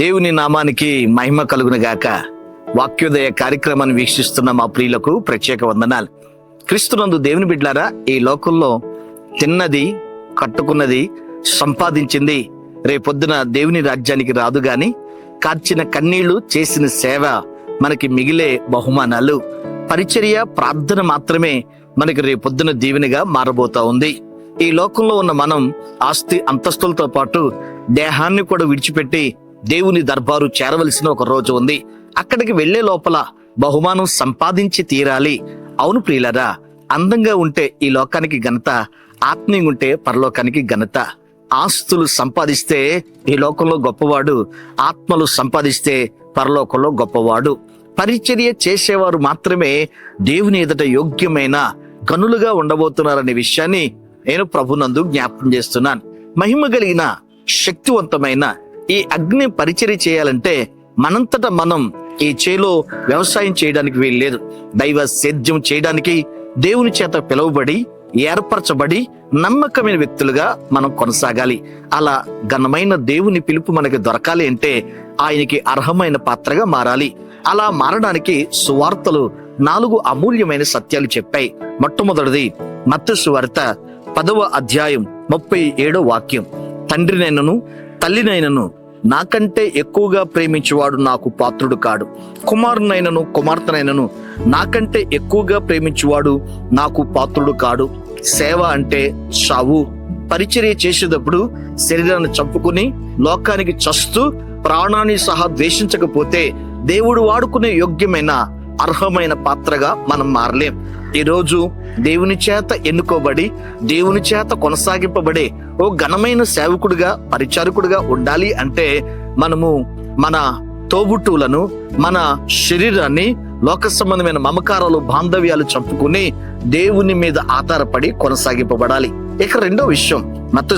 దేవుని నామానికి మహిమ కలుగునగాక వాక్యోదయ కార్యక్రమాన్ని వీక్షిస్తున్న మా ప్రియులకు ప్రత్యేక వందనాలు. క్రీస్తునందు దేవుని బిడ్లారా ఈ లోకంలో తిన్నది కట్టుకున్నది సంపాదించింది రేపొద్దున దేవుని రాజ్యానికి రాదు గాని కార్చిన కన్నీళ్ళు చేసిన సేవ మనకి మిగిలే బహుమానాలు. పరిచర్య ప్రార్థన మాత్రమే మనకి రేపొద్దున దీవెనగా మారబోతా ఉంది. ఈ లోకంలో ఉన్న మనం ఆస్తి అంతస్తులతో పాటు దేహాన్ని కూడా విడిచిపెట్టి దేవుని దర్బారు చేరవలసిన ఒక రోజు ఉంది. అక్కడికి వెళ్ళే లోపల బహుమానం సంపాదించి తీరాలి. అవును ప్రియులరా అందంగా ఉంటే ఈ లోకానికి ఘనత ఆత్మీయంగా ఉంటే పరలోకానికి ఘనత. ఆస్తులు సంపాదిస్తే ఈ లోకంలో గొప్పవాడు ఆత్మలు సంపాదిస్తే పరలోకంలో గొప్పవాడు. పరిచర్య చేసేవారు మాత్రమే దేవుని ఎదుట యోగ్యమైన గనులుగా ఉండబోతున్నారనే విషయాన్ని నేను ప్రభునందు జ్ఞాపకం చేస్తున్నాను. మహిమ కలిగిన శక్తివంతమైన ఈ అగ్ని పరిచర్య చేయాలంటే మనంతట మనం ఈ చేలో వ్యవసాయం చేయడానికి వీల్లేదు దైవ సేద్యం చేయడానికి దేవుని చేత పిలువబడి ఏర్పరచబడి నమ్మకమైన వ్యక్తులుగా మనం కొనసాగాలి. అలా ఘనమైన దేవుని పిలుపు మనకి దొరకాలి అంటే ఆయనకి అర్హమైన పాత్రగా మారాలి. అలా మారడానికి సువార్తలు నాలుగు అమూల్యమైన సత్యాలు చెప్పాయి. మొట్టమొదటిది మత్స్సు వార్త పదవ అధ్యాయం ముప్పై ఏడో వాక్యం. తండ్రి నేనను తల్లినైనను నాకంటే ఎక్కువగా ప్రేమించేవాడు నాకు పాత్రుడు కాడు. కుమారునైనను కుమార్తెనైనను నాకంటే ఎక్కువగా ప్రేమించేవాడు నాకు పాత్రుడు కాడు. సేవ అంటే చావు. పరిచర్య చేసేటప్పుడు శరీరాన్ని చంపుకుని లోకానికి చస్తూ ప్రాణాన్ని సహా ద్వేషించకపోతే దేవుడు వాడుకునే యోగ్యమైన అర్హమైన పాత్రగా మనం మారలేం. ఈరోజు దేవుని చేత ఎన్నుకోబడి దేవుని చేత కొనసాగింపబడే ఓ ఘనమైన సేవకుడిగా పరిచారకుడిగా ఉండాలి అంటే మనము మన తోబుట్టువులను మన శరీరాన్ని లోక సంబంధమైన మమకారాలు బాంధవ్యాలు చంపుకుని దేవుని మీద ఆధారపడి కొనసాగింపబడాలి. ఇక రెండో విషయం మత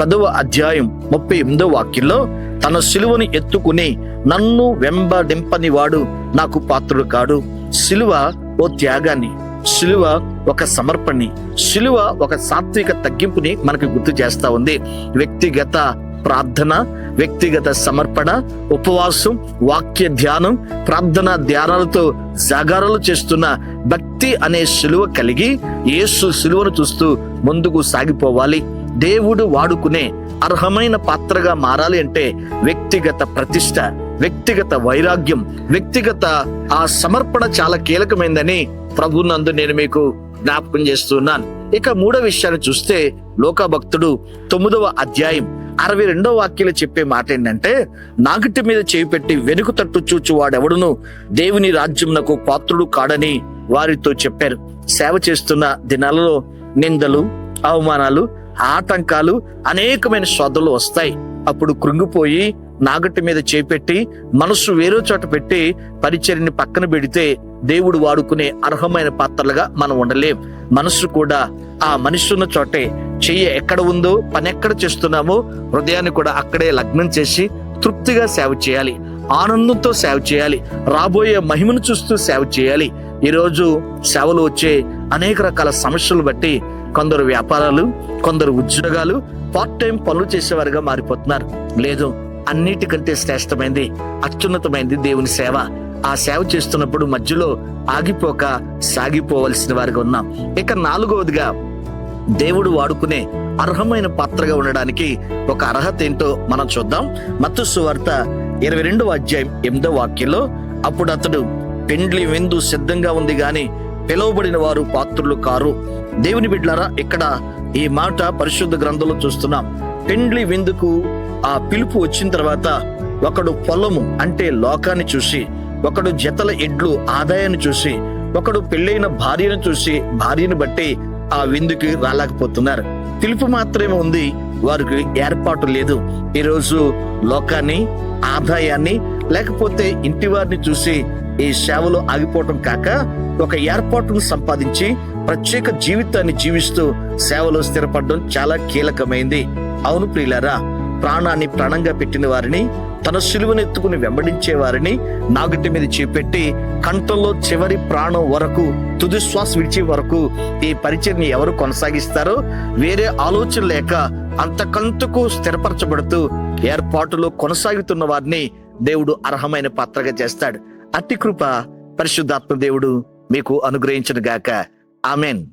పదవ అధ్యాయం ముప్పై ఎనిమిదో వాక్యంలో తన శిలువను ఎత్తుకుని నన్ను వెంబడింపని వాడు నాకు పాత్రుడు కాడు. సిలువ ఓ త్యాగాన్ని శిలువ ఒక సమర్పణని శిలువ ఒక సాత్విక తగ్గింపుని మనకు గుర్తు చేస్తా ఉంది. వ్యక్తిగత ప్రార్థన వ్యక్తిగత సమర్పణ ఉపవాసం వాక్య ధ్యానం ప్రార్థన ధ్యానాలతో జాగారాలు చేస్తున్న భక్తి అనే శిలువ కలిగి యేసు శిలువను చూస్తూ ముందుకు సాగిపోవాలి. దేవుడు వాడుకునే అర్హమైన పాత్రగా మారాలి అంటే వ్యక్తిగత ప్రతిష్ట వ్యక్తిగత వైరాగ్యం వ్యక్తిగత ఆ సమర్పణ చాలా కీలకమైందని ప్రభునందు నేను మీకు జ్ఞాపకం చేస్తున్నాను. ఇక మూడో విషయాన్ని చూస్తే లోకభక్తుడు తొమ్మిదవ అధ్యాయం అరవై రెండో వాక్యలు చెప్పే మాట ఏంటంటే నాగటి మీద చేయి పెట్టి వెనుక తట్టు చూచువాడెవడును దేవుని రాజ్యంనకు పాత్రుడు కాడని వారితో చెప్పారు. సేవ చేస్తున్న దినాలలో నిందలు అవమానాలు ఆటంకాలు అనేకమైన శ్రద్ధలు వస్తాయి. అప్పుడు కృంగిపోయి నాగట్టి మీద చేపెట్టి మనస్సు వేరే చోట పెట్టి పరిచర్ని పక్కన పెడితే దేవుడు వాడుకునే అర్హమైన పాత్రలుగా మనం ఉండలేం. మనస్సు కూడా ఆ మనిషి ఉన్న చోటే చెయ్యి ఎక్కడ ఉందో పని ఎక్కడ చేస్తున్నామో హృదయాన్ని కూడా అక్కడే లగ్నం చేసి తృప్తిగా సేవ చేయాలి. ఆనందంతో సేవ చేయాలి. రాబోయే మహిమను చూస్తూ సేవ చేయాలి. ఈరోజు సేవలు వచ్చే అనేక రకాల సమస్యలు బట్టి కొందరు వ్యాపారాలు కొందరు ఉద్యోగాలు పార్ట్ టైం పనులు చేసేవారుగా మారిపోతున్నారు. లేదు అన్నిటికంటే శ్రేష్టమైంది అత్యున్నతమైంది దేవుని సేవ. ఆ సేవ చేస్తున్నప్పుడు మధ్యలో ఆగిపోక సాగిపోవలసిన వారిగా ఉన్నాం. ఇక నాలుగవదిగా దేవుడు వాడుకునే అర్హమైన పాత్రగా ఉండడానికి ఒక అర్హత ఏంటో మనం చూద్దాం. మత్స్సు వార్త ఇరవై రెండవ అధ్యాయం ఎనిమిదో వాక్యంలో అప్పుడు అతడు పెండ్లి విందు సిద్ధంగా ఉంది గాని పిలువబడిన వారు పాత్రులు కారు. దేవుని బిడ్లారా ఇక్కడ ఈ మాట పరిశుద్ధ గ్రంథంలో చూస్తున్నాం. పెండ్లి విందుకు ఆ పిలుపు వచ్చిన తర్వాత ఒకడు పొలము అంటే లోకాన్ని చూసి ఒకడు జతల ఎడ్లు ఆదాయాన్ని చూసి ఒకడు పెళ్ళైన భార్యను చూసి భార్యను బట్టి ఆ విందుకి రాలేకపోతున్నారు. పిలుపు మాత్రమే ఉంది వారికి ఏర్పాటు లేదు. ఈరోజు లోకాన్ని ఆదాయాన్ని లేకపోతే ఇంటి వారిని చూసి ఈ సేవలో ఆగిపోవటం కాక ఒక ఏర్పాటును సంపాదించి ప్రత్యేక జీవితాన్ని జీవిస్తూ సేవలో స్థిరపడడం చాలా కీలకమైంది. అవును ప్రియులారా ప్రాణాన్ని ప్రాణంగా పెట్టిన వారిని తన సిలువనెత్తుకుని వెంబడించే వారిని నాగటి మీద చేపెట్టి కంఠంలో చివరి ప్రాణం వరకు తుది శ్వాస విడిచే వరకు ఈ పరిచయని ఎవరు కొనసాగిస్తారో వేరే ఆలోచన లేక అంతకంతకు స్థిరపరచబడుతూ ఏర్పాటులో కొనసాగుతున్న వారిని దేవుడు అర్హమైన పాత్రగా చేస్తాడు. అట్టి కృప పరిశుద్ధాత్మ దేవుడు మీకు అనుగ్రహించను గాక ఆమెన్.